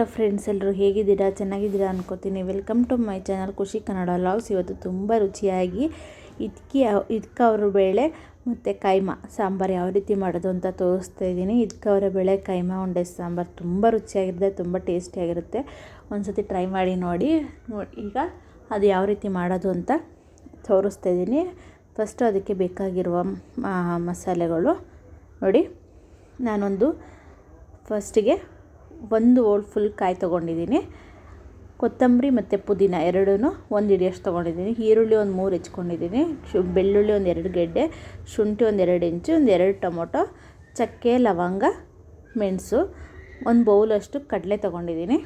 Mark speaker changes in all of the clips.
Speaker 1: Hello friends ಎಲ್ಲರೂ ಹೇಗಿದ್ದೀರಾ? ಚೆನ್ನಾಗಿದ್ದೀರಾ ಅನ್ಕೋತೀನಿ. ವೆಲ್ಕಮ್ ಟು ಮೈ ಚಾನಲ್ ಖುಷಿ ಕನ್ನಡ ಲಾಗ್ಸ್ ಇವತ್ತು ತುಂಬ ರುಚಿಯಾಗಿ ಇದಕ್ಕೆ ಇದಕ್ಕವ್ರ ಬೇಳೆ ಮತ್ತು ಕೈಮಾ ಸಾಂಬಾರು ಯಾವ ರೀತಿ ಮಾಡೋದು ಅಂತ ತೋರಿಸ್ತಾ ಇದ್ದೀನಿ. ಇದಕ್ಕವ್ರ ಬೇಳೆ, ಕೈಮಾ, ಉಂಡೆ ಸಾಂಬಾರು ತುಂಬ ರುಚಿಯಾಗಿರುತ್ತೆ, ತುಂಬ ಟೇಸ್ಟಿಯಾಗಿರುತ್ತೆ. ಒಂದು ಸತಿ ಟ್ರೈ ಮಾಡಿ ನೋಡಿ. ನೋಡಿ ಈಗ ಅದು ಯಾವ ರೀತಿ ಮಾಡೋದು ಅಂತ ತೋರಿಸ್ತಾ ಇದ್ದೀನಿ. ಫಸ್ಟು ಅದಕ್ಕೆ ಬೇಕಾಗಿರುವ ಮಸಾಲೆಗಳು. ನೋಡಿ, ನಾನೊಂದು ಫಸ್ಟಿಗೆ ಒಂದು ಓಲ್ಡ್ ಫುಲ್ ಕಾಯಿ ತೊಗೊಂಡಿದ್ದೀನಿ. ಕೊತ್ತಂಬರಿ ಮತ್ತು ಪುದೀನ ಎರಡೂ ಒಂದು ಹಿಡಿಯಷ್ಟು ತೊಗೊಂಡಿದ್ದೀನಿ. ಈರುಳ್ಳಿ ಒಂದು ಮೂರು ಹೆಚ್ಕೊಂಡಿದ್ದೀನಿ. ಶು ಬೆಳ್ಳುಳ್ಳಿ ಒಂದು ಎರಡು ಗೆಡ್ಡೆ, ಶುಂಠಿ ಒಂದು ಎರಡು ಇಂಚು, ಒಂದು ಎರಡು ಟೊಮೊಟೊ, ಚಕ್ಕೆ, ಲವಂಗ, ಮೆಣಸು, ಒಂದು ಬೌಲಷ್ಟು ಕಡಲೆ ತೊಗೊಂಡಿದ್ದೀನಿ.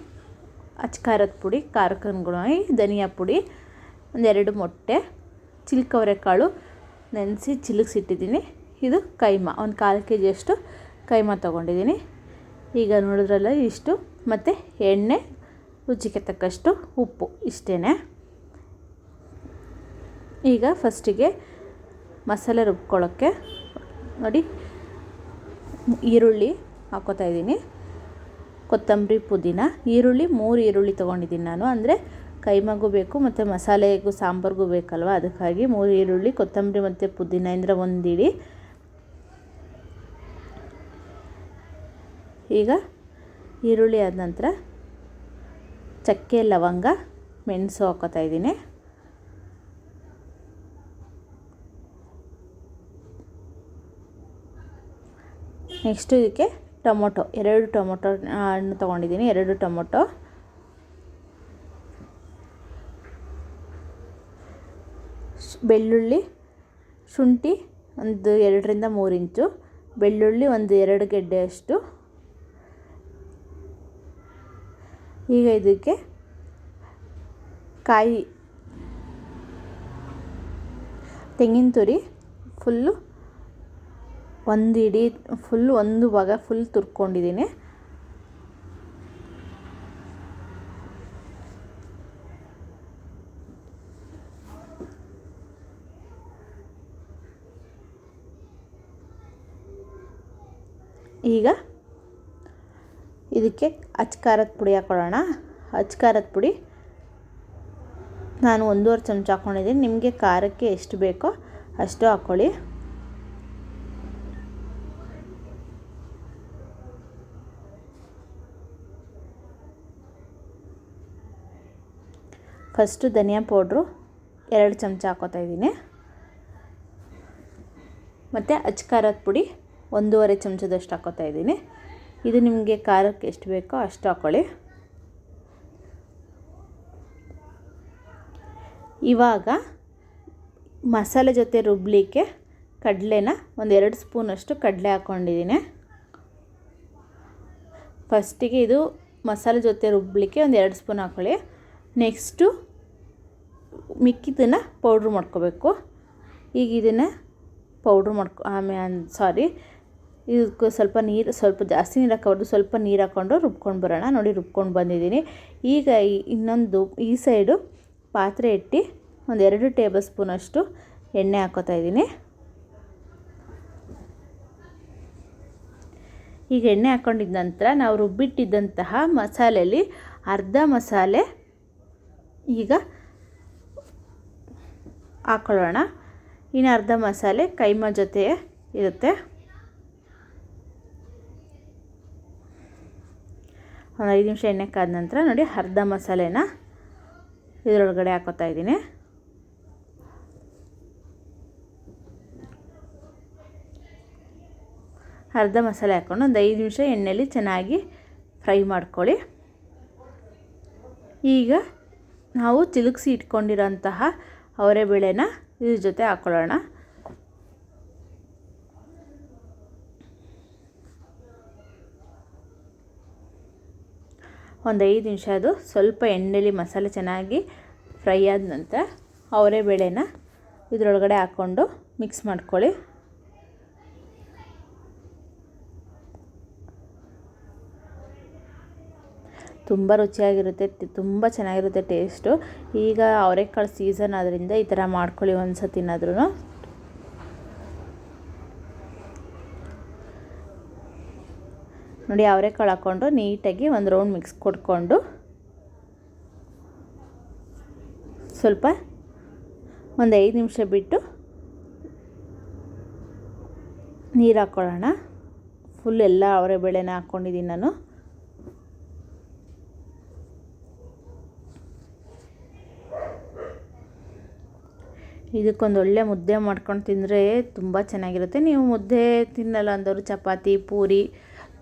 Speaker 1: ಅಚ್ಚ ಖಾರದ ಪುಡಿ ಖಾರಕ್ಕೆ ಅನುಗುಣವಾಗಿ ಧನಿಯಾ ಪುಡಿ ಒಂದೆರಡು ಮೊಟ್ಟೆ ಚಿಲ್ಕವರೆಕಾಳು ನೆನೆಸಿ ಚಿಲುಕ್ಸಿಟ್ಟಿದ್ದೀನಿ. ಇದು ಕೈಮಾ, ಒಂದು ಕಾಲು ಕೆ ಜಿಯಷ್ಟು ಕೈಮಾ ತೊಗೊಂಡಿದ್ದೀನಿ. ಈಗ ನೋಡಿದ್ರಲ್ಲ ಇಷ್ಟು ಮತ್ತು ಎಣ್ಣೆ, ರುಚಿಗೆ ತಕ್ಕಷ್ಟು ಉಪ್ಪು ಇಷ್ಟೇ ಈಗ ಫಸ್ಟಿಗೆ ಮಸಾಲೆ ರುಬ್ಕೊಳ್ಳೋಕ್ಕೆ ನೋಡಿ, ಈರುಳ್ಳಿ ಹಾಕೋತಾ ಇದ್ದೀನಿ. ಕೊತ್ತಂಬರಿ ಪುದೀನ, ಈರುಳ್ಳಿ ಮೂರು ಈರುಳ್ಳಿ ತೊಗೊಂಡಿದ್ದೀನಿ ನಾನು. ಅಂದರೆ ಕೈಮಗೂ ಬೇಕು ಮತ್ತು ಮಸಾಲೆಗೂ ಸಾಂಬಾರಿಗೂ ಬೇಕಲ್ವ? ಅದಕ್ಕಾಗಿ ಮೂರು ಈರುಳ್ಳಿ, ಕೊತ್ತಂಬರಿ ಮತ್ತು ಪುದೀನ ಅಂದರೆ ಒಂದು ಈಗ ಈರುಳ್ಳಿ ಆದ ನಂತರ ಚಕ್ಕೆ, ಲವಂಗ, ಮೆಣಸು ಹಾಕೋತಾ ಇದ್ದೀನಿ. ನೆಕ್ಸ್ಟು ಇದಕ್ಕೆ ಟೊಮೊಟೊ, ಎರಡು ಟೊಮೊಟೊ ಹಣ್ಣು ತೊಗೊಂಡಿದ್ದೀನಿ, ಎರಡು ಟೊಮೊಟೊ. ಬೆಳ್ಳುಳ್ಳಿ, ಶುಂಠಿ ಒಂದು ಎರಡರಿಂದ ಮೂರು ಇಂಚು, ಬೆಳ್ಳುಳ್ಳಿ ಒಂದು ಎರಡು ಗೆಡ್ಡೆಯಷ್ಟು ಈಗ ಇದಕ್ಕೆ ಕಾಯಿ ತೆಂಗಿನ ತುರಿ ಫುಲ್ಲು ಒಂದು ಇಡೀ ಫುಲ್ ಒಂದು ಭಾಗ ಫುಲ್ ತುರ್ಕೊಂಡಿದ್ದೀನಿ. ಈಗ ಇದಕ್ಕೆ ಅಚ್ ಖಾರದ ಪುಡಿ ಹಾಕೊಳ್ಳೋಣ. ಅಚ್ ಖಾರದ ಪುಡಿ ನಾನು ಒಂದೂವರೆ ಚಮಚ ಹಾಕ್ಕೊಂಡಿದ್ದೀನಿ ನಿಮಗೆ ಖಾರಕ್ಕೆ ಎಷ್ಟು ಬೇಕೋ ಅಷ್ಟು ಹಾಕ್ಕೊಳ್ಳಿ ಫಸ್ಟು ಧನಿಯಾ ಪೌಡ್ರು ಎರಡು ಚಮಚ ಹಾಕೋತಾ ಇದ್ದೀನಿ. ಮತ್ತು ಅಚ್ಚ ಖಾರದ ಪುಡಿ ಒಂದೂವರೆ ಚಮಚದಷ್ಟು ಹಾಕೋತಾ ಇದ್ದೀನಿ. ಇದು ನಿಮಗೆ ಖಾರಕ್ಕೆ ಎಷ್ಟು ಬೇಕೋ ಅಷ್ಟು ಹಾಕ್ಕೊಳ್ಳಿ ಇವಾಗ ಮಸಾಲೆ ಜೊತೆ ರುಬ್ಬಲಿಕ್ಕೆ ಕಡಲೆನ ಒಂದೆರಡು ಸ್ಪೂನಷ್ಟು ಕಡಲೆ ಹಾಕ್ಕೊಂಡಿದ್ದೀನಿ. ಫಸ್ಟಿಗೆ ಇದು ಮಸಾಲೆ ಜೊತೆ ರುಬ್ಬಲಿಕ್ಕೆ ಒಂದು ಎರಡು ಸ್ಪೂನ್ ಹಾಕ್ಕೊಳ್ಳಿ ನೆಕ್ಸ್ಟು ಮಿಕ್ಕಿದ್ದನ್ನು ಪೌಡ್ರ್ ಮಾಡ್ಕೋಬೇಕು. ಈಗ ಇದನ್ನು ಪೌಡ್ರ್ ಮಾಡ್ಕೊ ಆಮೇಲೆ ಸಾರಿ ಇದಕ್ಕೆ ಸ್ವಲ್ಪ ನೀರು, ಸ್ವಲ್ಪ ಜಾಸ್ತಿ ನೀರು ಹಾಕೋಬಾರ್ದು. ಸ್ವಲ್ಪ ನೀರು ಹಾಕ್ಕೊಂಡು ರುಬ್ಕೊಂಡು ಬರೋಣ. ನೋಡಿ, ರುಬ್ಕೊಂಡು ಬಂದಿದ್ದೀನಿ. ಈಗ ಇನ್ನೊಂದು, ಈ ಸೈಡು ಪಾತ್ರೆ ಇಟ್ಟು ಒಂದು ಎರಡು ಟೇಬಲ್ ಸ್ಪೂನಷ್ಟು ಎಣ್ಣೆ ಹಾಕೋತಾ ಇದ್ದೀನಿ. ಈಗ ಎಣ್ಣೆ ಹಾಕ್ಕೊಂಡಿದ್ದ ನಂತರ ನಾವು ರುಬ್ಬಿಟ್ಟಿದ್ದಂತಹ ಮಸಾಲೆಯಲ್ಲಿ ಅರ್ಧ ಮಸಾಲೆ ಈಗ ಹಾಕ್ಕೊಳ್ಳೋಣ ಇನ್ನು ಅರ್ಧ ಮಸಾಲೆ ಕೈಮ ಜೊತೆ ಇರುತ್ತೆ. ಒಂದು ಐದು ನಿಮಿಷ ಎಣ್ಣೆ ಕಾದ ನಂತರ ನೋಡಿ ಅರ್ಧ ಮಸಾಲೆನ ಇದರೊಳಗಡೆ ಹಾಕೋತಾ ಇದ್ದೀನಿ. ಅರ್ಧ ಮಸಾಲೆ ಹಾಕ್ಕೊಂಡು ಒಂದು ಐದು ನಿಮಿಷ ಎಣ್ಣೆಯಲ್ಲಿ ಚೆನ್ನಾಗಿ ಫ್ರೈ ಮಾಡ್ಕೊಳ್ಳಿ. ಈಗ ನಾವು ಚಿಲುಕ್ಸಿ ಇಟ್ಕೊಂಡಿರೋಂತಹ ಅವರೆಬೇಳೆನ ಇದ್ರ ಜೊತೆ ಹಾಕ್ಕೊಳ್ಳೋಣ ಒಂದು ಐದು ನಿಮಿಷ ಅದು ಸ್ವಲ್ಪ ಎಣ್ಣೆಲಿ ಮಸಾಲೆ ಚೆನ್ನಾಗಿ ಫ್ರೈ ಆದ ನಂತರ ಅವರೆ ಬೇಳೆನ ಇದರೊಳಗಡೆ ಹಾಕ್ಕೊಂಡು ಮಿಕ್ಸ್ ಮಾಡ್ಕೊಳ್ಳಿ. ತುಂಬ ರುಚಿಯಾಗಿರುತ್ತೆ ತುಂಬ ಚೆನ್ನಾಗಿರುತ್ತೆ ಟೇಸ್ಟು. ಈಗ ಅವರೆಕಾಳು ಸೀಸನ್ ಆದ್ದರಿಂದ ಈ ಥರ ಮಾಡ್ಕೊಳ್ಳಿ ಒಂದು ಸತಿನಾದ್ರೂ ನೋಡಿ ಅವರೆಕಾಳು ಹಾಕ್ಕೊಂಡು ನೀಟಾಗಿ ಒಂದು ರೌಂಡ್ ಮಿಕ್ಸ್ ಕೊಟ್ಕೊಂಡು ಸ್ವಲ್ಪ ಒಂದು ಐದು ನಿಮಿಷ ಬಿಟ್ಟು ನೀರು ಹಾಕ್ಕೊಳ್ಳೋಣ ಫುಲ್ ಎಲ್ಲ ಅವರೆ ಬೇಳೆನ ಹಾಕ್ಕೊಂಡಿದ್ದೀನಿ ನಾನು. ಇದಕ್ಕೊಂದು ಒಳ್ಳೆ ಮುದ್ದೆ ಮಾಡ್ಕೊಂಡು ತಿಂದರೆ ತುಂಬ ಚೆನ್ನಾಗಿರುತ್ತೆ. ನೀವು ಮುದ್ದೆ ತಿನ್ನಲ್ಲ ಅಂದವರು, ಚಪಾತಿ, ಪೂರಿ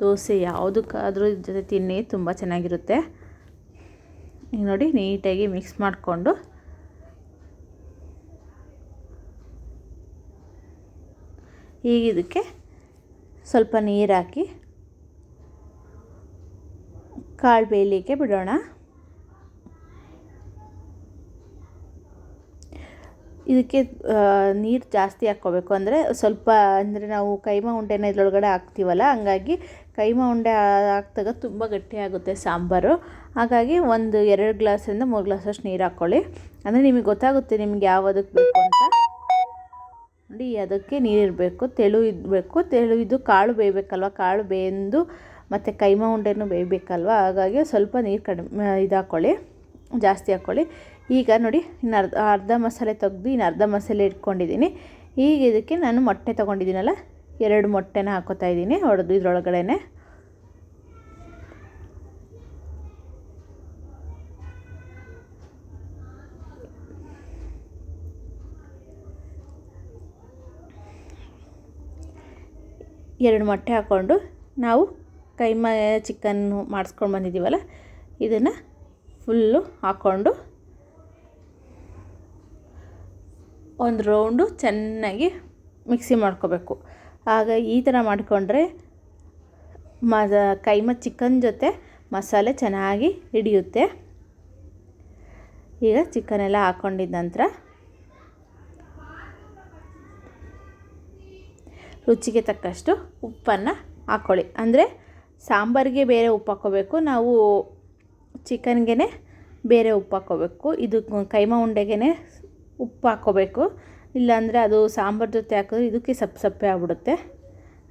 Speaker 1: ದೋಸೆ ಯಾವುದಕ್ಕಾದರೂ ಜೊತೆ ತಿನ್ನಿ, ತುಂಬ ಚೆನ್ನಾಗಿರುತ್ತೆ. ಈಗ ನೋಡಿ, ನೀಟಾಗಿ ಮಿಕ್ಸ್ ಮಾಡಿಕೊಂಡು. ಈಗ ಇದಕ್ಕೆ ಸ್ವಲ್ಪ ನೀರು ಹಾಕಿ ಕಾಳು ಬೇಯಲಿಕ್ಕೆ ಬಿಡೋಣ. ಇದಕ್ಕೆ ನೀರು ಜಾಸ್ತಿ ಹಾಕ್ಕೋಬೇಕು. ಅಂದರೆ ಸ್ವಲ್ಪ, ಅಂದರೆ ನಾವು ಕೈಮಾ ಉಂಡೆನ ಇದ್ರೊಳಗಡೆ ಹಾಕ್ತೀವಲ್ಲ, ಹಂಗಾಗಿ ಕೈಮಾ ಉಂಡೆ ಹಾಕ್ದಾಗ ತುಂಬ ಗಟ್ಟಿಯಾಗುತ್ತೆ ಸಾಂಬಾರು. ಹಾಗಾಗಿ ಒಂದು ಎರಡು ಗ್ಲಾಸಿಂದ ಮೂರು ಗ್ಲಾಸಷ್ಟು ನೀರು ಹಾಕ್ಕೊಳ್ಳಿ. ಅಂದರೆ ನಿಮಗೆ ಗೊತ್ತಾಗುತ್ತೆ ನಿಮ್ಗೆ ಯಾವುದಕ್ಕೆ ಬೇಕು ಅಂತ. ನೋಡಿ ಅದಕ್ಕೆ ನೀರಿರಬೇಕು, ತೆಳು ಇರಬೇಕು. ತೆಳು ಇದು ಕಾಳು ಬೇಯಬೇಕಲ್ವ? ಕಾಳು ಬೇಯಂದು ಮತ್ತು ಕೈಮಾ ಉಂಡೆನೂ ಬೇಯಬೇಕಲ್ವ? ಹಾಗಾಗಿ ಸ್ವಲ್ಪ ನೀರು ಕಡಿಮೆ ಇದು ಹಾಕ್ಕೊಳ್ಳಿ ಜಾಸ್ತಿ ಹಾಕ್ಕೊಳ್ಳಿ. ಈಗ ನೋಡಿ, ಇನ್ನು ಅರ್ಧ ಅರ್ಧ ಮಸಾಲೆ ತೆಗ್ದು ಇನ್ನು ಅರ್ಧ ಮಸಾಲೆ ಇಟ್ಕೊಂಡಿದ್ದೀನಿ. ಈಗ ಇದಕ್ಕೆ ನಾನು ಮೊಟ್ಟೆ ತೊಗೊಂಡಿದ್ದೀನಲ್ಲ ಎರಡು ಮೊಟ್ಟೆನ ಹಾಕೋತಾ ಇದ್ದೀನಿ, ಹೊಡೆದು ಇದರೊಳಗಡೆ ಎರಡು ಮೊಟ್ಟೆ ಹಾಕ್ಕೊಂಡು ನಾವು ಕೈಮ ಚಿಕನ್ನು ಮಾಡಿಸ್ಕೊಂಡು ಬಂದಿದ್ದೀವಲ್ಲ, ಇದನ್ನು ಫುಲ್ಲು ಹಾಕ್ಕೊಂಡು ಒಂದು ರೌಂಡು ಚೆನ್ನಾಗಿ ಮಿಕ್ಸಿ ಮಾಡ್ಕೋಬೇಕು. ಆಗ ಈ ಥರ ಮಾಡಿಕೊಂಡ್ರೆ ಮ ಕೈಮ ಚಿಕನ್ ಜೊತೆ ಮಸಾಲೆ ಚೆನ್ನಾಗಿ ಹಿಡಿಯುತ್ತೆ. ಈಗ ಚಿಕನೆಲ್ಲ ಹಾಕ್ಕೊಂಡಿದ್ದ ನಂತರ ರುಚಿಗೆ ತಕ್ಕಷ್ಟು ಉಪ್ಪನ್ನು ಹಾಕ್ಕೊಳ್ಳಿ ಅಂದರೆ ಸಾಂಬಾರಿಗೆ ಬೇರೆ ಉಪ್ಪು ಹಾಕ್ಕೋಬೇಕು. ನಾವು ಚಿಕನ್ಗೆ ಬೇರೆ ಉಪ್ಪು ಹಾಕ್ಕೋಬೇಕು. ಇದು ಕೈಮ ಉಂಡೆಗೆ ಉಪ್ಪು ಹಾಕ್ಕೋಬೇಕು. ಇಲ್ಲಾಂದರೆ ಅದು ಸಾಂಬಾರು ಜೊತೆ ಹಾಕಿದ್ರೆ ಇದಕ್ಕೆ ಸಪ್ಪೆ ಸಪ್ಪೆ ಆಗ್ಬಿಡುತ್ತೆ.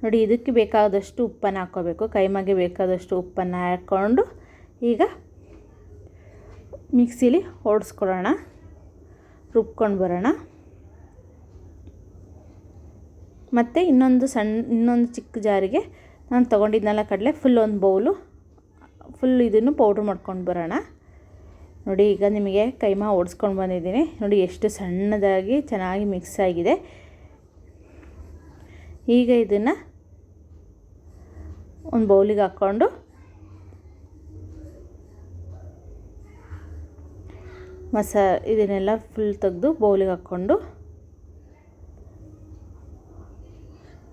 Speaker 1: ನೋಡಿ, ಇದಕ್ಕೆ ಬೇಕಾದಷ್ಟು ಉಪ್ಪನ್ನು ಹಾಕ್ಕೋಬೇಕು. ಕೈಮಾಗೆ ಬೇಕಾದಷ್ಟು ಉಪ್ಪನ್ನು ಹಾಕ್ಕೊಂಡು ಈಗ ಮಿಕ್ಸಿಲಿ ಓಡಿಸ್ಕೊಳ್ಳೋಣ ರುಬ್ಕೊಂಡು ಬರೋಣ. ಮತ್ತು ಇನ್ನೊಂದು ಸಣ್ಣ ಇನ್ನೊಂದು ಚಿಕ್ಕ ಜಾರಿಗೆ ನಾನು ತೊಗೊಂಡಿದ್ನೆಲ್ಲ ಕಡಲೆ, ಫುಲ್ ಒಂದು ಬೌಲು, ಫುಲ್ ಇದನ್ನು ಪೌಡ್ರ್ ಮಾಡ್ಕೊಂಡು ಬರೋಣ. ನೋಡಿ, ಈಗ ನಿಮಗೆ ಕೈಮಾ ಓಡಿಸ್ಕೊಂಡು ಬಂದಿದ್ದೀನಿ. ನೋಡಿ, ಎಷ್ಟು ಸಣ್ಣದಾಗಿ ಚೆನ್ನಾಗಿ ಮಿಕ್ಸ್ ಆಗಿದೆ. ಈಗ ಇದನ್ನು ಒಂದು ಬೌಲಿಗೆ ಹಾಕ್ಕೊಂಡು ಮಸಾ, ಇದನ್ನೆಲ್ಲ ಫುಲ್ ತೆಗೆದು ಬೌಲಿಗೆ ಹಾಕ್ಕೊಂಡು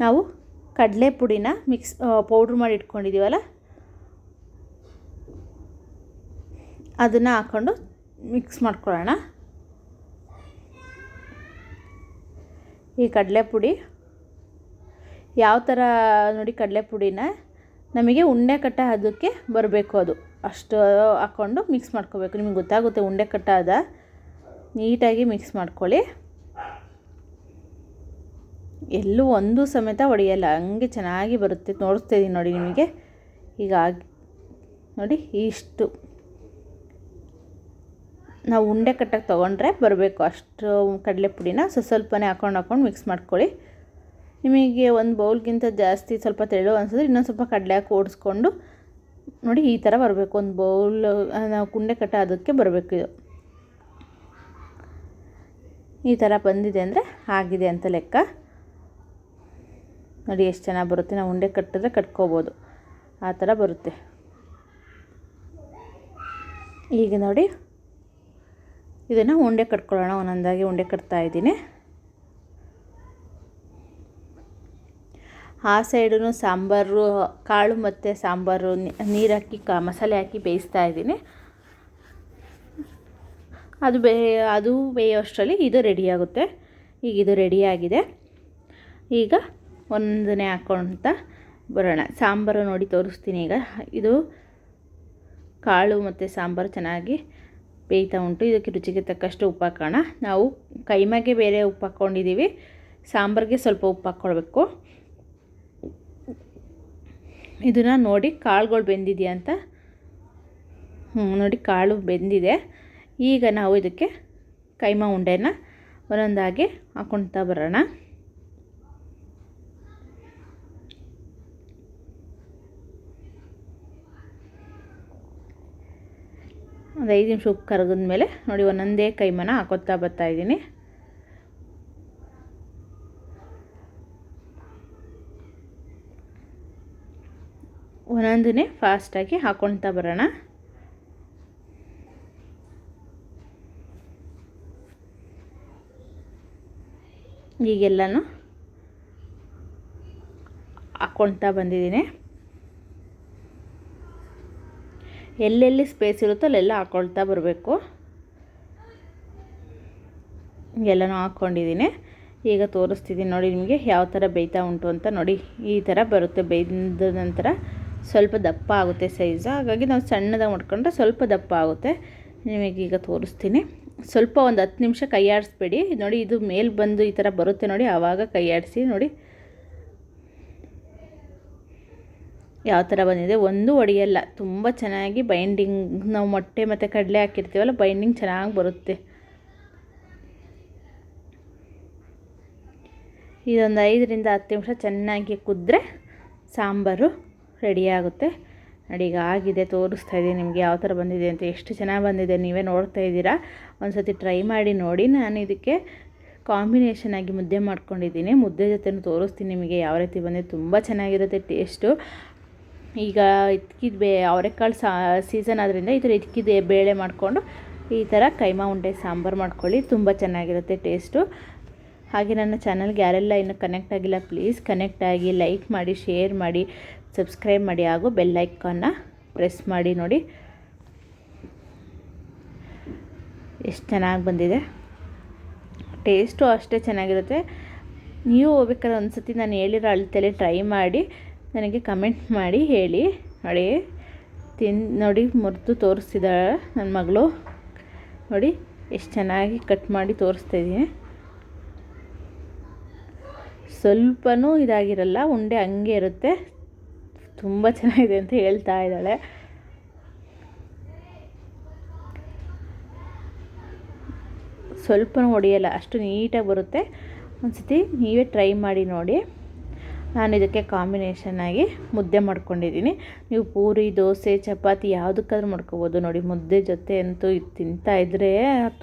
Speaker 1: ನಾವು ಕಡಲೆ ಪುಡಿನ ಮಿಕ್ಸ್ ಪೌಡ್ರ್ ಮಾಡಿ ಇಟ್ಕೊಂಡಿದ್ದೀವಲ್ಲ? ಅದನ್ನು ಹಾಕ್ಕೊಂಡು ಮಿಕ್ಸ್ ಮಾಡ್ಕೊಳ್ಳೋಣ. ಈ ಕಡಲೆ ಪುಡಿ ಯಾವ ಥರ ನೋಡಿ ಕಡಲೆ ಪುಡಿನ ನಮಗೆ ಉಂಡೆ ಕಟ್ಟ ಅದಕ್ಕೆ ಬರಬೇಕು ಅದು. ಅಷ್ಟು ಹಾಕ್ಕೊಂಡು ಮಿಕ್ಸ್ ಮಾಡ್ಕೋಬೇಕು. ನಿಮಗೆ ಗೊತ್ತಾಗುತ್ತೆ ಉಂಡೆ ಕಟ್ಟ ಅದ ನೀಟಾಗಿ ಮಿಕ್ಸ್ ಮಾಡ್ಕೊಳ್ಳಿ. ಎಲ್ಲೂ ಒಂದು ಸಮೇತ ಹೊಡೆಯಲ್ಲ ಹಂಗೆ ಚೆನ್ನಾಗಿ ಬರುತ್ತೆ. ತೋರಿಸ್ತಾ ಇದ್ದೀನಿ ನೋಡಿ ನಿಮಗೆ. ಈಗ ನೋಡಿ ಇಷ್ಟು. ನಾವು ಉಂಡೆ ಕಟ್ಟಕ್ಕೆ ತೊಗೊಂಡ್ರೆ ಬರಬೇಕು. ಅಷ್ಟು ಕಡಲೆ ಪುಡಿನ ಸ್ವಲ್ಪನೇ ಹಾಕೊಂಡು ಹಾಕೊಂಡು ಮಿಕ್ಸ್ ಮಾಡ್ಕೊಳ್ಳಿ. ನಿಮಗೆ ಒಂದು ಬೌಲ್ಗಿಂತ ಜಾಸ್ತಿ ಸ್ವಲ್ಪ ತೆಳು ಅನಿಸಿದ್ರೆ ಇನ್ನೊಂದು ಸ್ವಲ್ಪ ಕಡಲೆ ಹಾಕಿ ಓಡಿಸ್ಕೊಂಡು ನೋಡಿ ಈ ಥರ ಬರಬೇಕು. ಒಂದು ಬೌಲ್ ನಾವು ಉಂಡೆ ಕಟ್ಟ ಅದಕ್ಕೆ ಬರಬೇಕು ಇದು. ಈ ಥರ ಬಂದಿದೆ ಅಂದರೆ ಆಗಿದೆ ಅಂತ ಲೆಕ್ಕ. ನೋಡಿ ಎಷ್ಟು ಚೆನ್ನಾಗಿ ಬರುತ್ತೆ. ನಾವು ಉಂಡೆ ಕಟ್ಟಿದ್ರೆ ಕಟ್ಕೋಬೋದು. ಆ ಥರ ಬರುತ್ತೆ. ಈಗ ನೋಡಿ ಇದನ್ನು ಉಂಡೆ ಕಟ್ಕೊಳ್ಳೋಣ, ಒಂದೊಂದಾಗಿ ಉಂಡೆ ಕಟ್ತಾ ಇದ್ದೀನಿ. ಆ ಸೈಡು ಸಾಂಬಾರು, ಕಾಳು ಮತ್ತು ಸಾಂಬಾರು ನೀರು ಹಾಕಿ ಕಾ, ಮಸಾಲೆ ಹಾಕಿ ಬೇಯಿಸ್ತಾ ಇದ್ದೀನಿ. ಅದು ಬೇ, ಅದು ಬೇಯೋಷ್ಟರಲ್ಲಿ ಇದು ರೆಡಿಯಾಗುತ್ತೆ ಈಗ ಇದು ರೆಡಿಯಾಗಿದೆ ಈಗ ಒಂದನೇ ಹಾಕೊಂತ ಬರೋಣ. ಸಾಂಬಾರು ನೋಡಿ ತೋರಿಸ್ತೀನಿ ಈಗ. ಇದು ಕಾಳು ಮತ್ತು ಸಾಂಬಾರು ಚೆನ್ನಾಗಿ ಬೇಯ್ತಾ ಉಂಟು. ಇದಕ್ಕೆ ರುಚಿಗೆ ತಕ್ಕಷ್ಟು ಉಪ್ಪು ಹಾಕೋಣ. ನಾವು ಕೈಮಾಗೆ ಬೇರೆ ಉಪ್ಪು ಹಾಕ್ಕೊಂಡಿದ್ದೀವಿ ಸಾಂಬಾರಿಗೆ ಸ್ವಲ್ಪ ಉಪ್ಪು ಹಾಕ್ಕೊಳ್ಬೇಕು ಇದನ್ನು ನೋಡಿ ಕಾಳುಗಳು ಬೆಂದಿದೆಯಾ ಅಂತ. ಹ್ಞೂ ನೋಡಿ ಕಾಳು ಬೆಂದಿದೆ. ಈಗ ನಾವು ಇದಕ್ಕೆ ಕೈಮಾ ಉಂಡೆನ ಒಂದೊಂದಾಗಿ ಹಾಕ್ಕೊಳ್ತಾ ಬರೋಣ. ಒಂದು ಐದು ನಿಮಿಷ ಉಪ್ಪು ಕರಗಿದ ಮೇಲೆ ನೋಡಿ ಒಂದೊಂದೇ ಕೈಮನ ಹಾಕೋತಾ ಬರ್ತಾಯಿದ್ದೀನಿ ಒಂದೊಂದನ್ನೇ ಫಾಸ್ಟಾಗಿ ಹಾಕ್ಕೊಳ್ತಾ ಬರೋಣ. ಈಗೆಲ್ಲನೂ ಹಾಕ್ಕೊಳ್ತಾ ಬಂದಿದ್ದೀನಿ. ಎಲ್ಲೆಲ್ಲಿ ಸ್ಪೇಸ್ ಇರುತ್ತೋ ಅಲ್ಲೆಲ್ಲ ಹಾಕ್ಕೊಳ್ತಾ ಬರಬೇಕು. ಎಲ್ಲನೂ ಹಾಕ್ಕೊಂಡಿದ್ದೀನಿ. ಈಗ ತೋರಿಸ್ತಿದ್ದೀನಿ ನೋಡಿ ನಿಮಗೆ ಯಾವ ಥರ ಬೇಯ್ತಾ ಉಂಟು ಅಂತ ನೋಡಿ. ಈ ಥರ ಬರುತ್ತೆ, ಬೇಯ್ದ ನಂತರ ಸ್ವಲ್ಪ ದಪ್ಪ ಆಗುತ್ತೆ ಸೈಜ್ ಹಾಗಾಗಿ ನಾವು ಸಣ್ಣದಾಗಿ ಮಾಡ್ಕೊಂಡ್ರೆ ಸ್ವಲ್ಪ ದಪ್ಪ ಆಗುತ್ತೆ. ನಿಮಗೀಗ ತೋರಿಸ್ತೀನಿ. ಸ್ವಲ್ಪ ಒಂದು ಹತ್ತು ನಿಮಿಷ ಕೈಯಾಡಿಸ್ಬೇಡಿ. ನೋಡಿ ಇದು ಮೇಲೆ ಬಂದು ಈ ಥರ ಬರುತ್ತೆ ನೋಡಿ, ಆವಾಗ ಕೈ ಆಡಿಸಿ ನೋಡಿ. ಯಾವ ಥರ ಬಂದಿದೆ? ಒಂದು ಒಡೆಯಲ್ಲ. ತುಂಬ ಚೆನ್ನಾಗಿ ಬೈಂಡಿಂಗ್ ನಾವು ಮೊಟ್ಟೆ ಮತ್ತು ಕಡಲೆ ಹಾಕಿರ್ತೀವಲ್ಲ ಬೈಂಡಿಂಗ್ ಚೆನ್ನಾಗಿ ಬರುತ್ತೆ. ಇದೊಂದು ಐದರಿಂದ ಹತ್ತು ನಿಮಿಷ ಚೆನ್ನಾಗಿ ಕುದ್ರೆ ಸಾಂಬಾರು ರೆಡಿಯಾಗುತ್ತೆ ನೋಡಿ, ಈಗ ಆಗಿದೆ, ತೋರಿಸ್ತಾ ಇದ್ದೀನಿ ನಿಮಗೆ ಯಾವ ಥರ ಬಂದಿದೆ ಅಂತ. ಎಷ್ಟು ಚೆನ್ನಾಗಿ ಬಂದಿದೆ, ನೀವೇ ನೋಡ್ತಾ ಇದ್ದೀರಾ? ಒಂದು ಸತಿ ಟ್ರೈ ಮಾಡಿ ನೋಡಿ. ನಾನು ಇದಕ್ಕೆ ಕಾಂಬಿನೇಷನ್ ಆಗಿ ಮುದ್ದೆ ಮಾಡ್ಕೊಂಡಿದ್ದೀನಿ. ಮುದ್ದೆ ಜೊತೆನೂ ತೋರಿಸ್ತೀನಿ ನಿಮಗೆ, ಯಾವ ರೀತಿ ಬಂದಿದೆ. ತುಂಬ ಚೆನ್ನಾಗಿರುತ್ತೆ ಟೇಸ್ಟು ಈಗ ಇದ್ಕಿದ ಬೇ ಅವರೆಕಾಳು ಸಾ ಸೀಸನ್ ಆದ್ದರಿಂದ ಈ ಥರ ಇದ್ಕಿದ ಬೇಳೆ ಮಾಡಿಕೊಂಡು ಈ ಥರ ಕೈಮಾ ಉಂಡೆ ಸಾಂಬಾರು ಮಾಡ್ಕೊಳ್ಳಿ. ತುಂಬ ಚೆನ್ನಾಗಿರುತ್ತೆ ಟೇಸ್ಟು ಹಾಗೆ ನನ್ನ ಚಾನಲ್ಗೆ ಯಾರೆಲ್ಲ ಇನ್ನೂ ಕನೆಕ್ಟ್ ಆಗಿಲ್ಲ ಪ್ಲೀಸ್ ಕನೆಕ್ಟ್ ಆಗಿ ಲೈಕ್ ಮಾಡಿ ಶೇರ್ ಮಾಡಿ ಸಬ್ಸ್ಕ್ರೈಬ್ ಮಾಡಿ, ಹಾಗೂ ಬೆಲ್ ಐಕಾನ್ನ ಪ್ರೆಸ್ ಮಾಡಿ ನೋಡಿ. ಎಷ್ಟು ಚೆನ್ನಾಗಿ ಬಂದಿದೆ. ಟೇಸ್ಟು ಅಷ್ಟೇ ಚೆನ್ನಾಗಿರುತ್ತೆ. ನೀವು ಹೋಗ್ಬೇಕಾದ್ರೆ ಒಂದು ನಾನು ಹೇಳಿರೋ ಅಳತೆಲೆ ಟ್ರೈ ಮಾಡಿ. ನನಗೆ ಕಮೆಂಟ್ ಮಾಡಿ ಹೇಳಿ. ನೋಡಿ ತಿನ್, ನೋಡಿ, ಮುರಿದು ತೋರಿಸ್ತಿದ್ದಾಳೆ ನನ್ನ ಮಗಳು. ನೋಡಿ, ಎಷ್ಟು ಚೆನ್ನಾಗಿ ಕಟ್ ಮಾಡಿ ತೋರಿಸ್ತಾ ಇದ್ದೀನಿ ಸ್ವಲ್ಪನೂ ಇದಾಗಿರಲ್ಲ, ಉಂಡೆ ಹಂಗೆ ಇರುತ್ತೆ. ತುಂಬ ಚೆನ್ನಾಗಿದೆ ಅಂತ ಹೇಳ್ತಾ ಇದ್ದಾಳೆ. ಸ್ವಲ್ಪನೂ ಹೊಡೆಯಲ್ಲ ಅಷ್ಟು ನೀಟಾಗಿ ಬರುತ್ತೆ. ಒಂದು ಸತಿ ನೀವೇ ಟ್ರೈ ಮಾಡಿ ನೋಡಿ. ನಾನು ಇದಕ್ಕೆ ಕಾಂಬಿನೇಷನ್ ಆಗಿ ಮುದ್ದೆ ಮಾಡ್ಕೊಂಡಿದ್ದೀನಿ. ನೀವು ಪೂರಿ, ದೋಸೆ, ಚಪಾತಿ ಯಾವುದಕ್ಕಾದ್ರೂ ಮಾಡ್ಕೋಬೋದು. ನೋಡಿ, ಮುದ್ದೆ ಜೊತೆ ಅಂತೂ ಇದು ತಿಂತಾ ಇದ್ದರೆ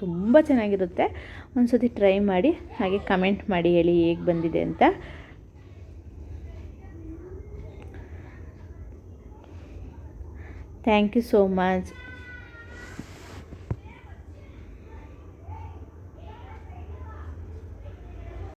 Speaker 1: ತುಂಬ ಚೆನ್ನಾಗಿರುತ್ತೆ. ಒಂದು ಸತಿ ಟ್ರೈ ಮಾಡಿ, ಹಾಗೆ ಕಮೆಂಟ್ ಮಾಡಿ, ಹೇಳಿ ಹೇಗೆ ಬಂದಿದೆ ಅಂತ. Thank you so much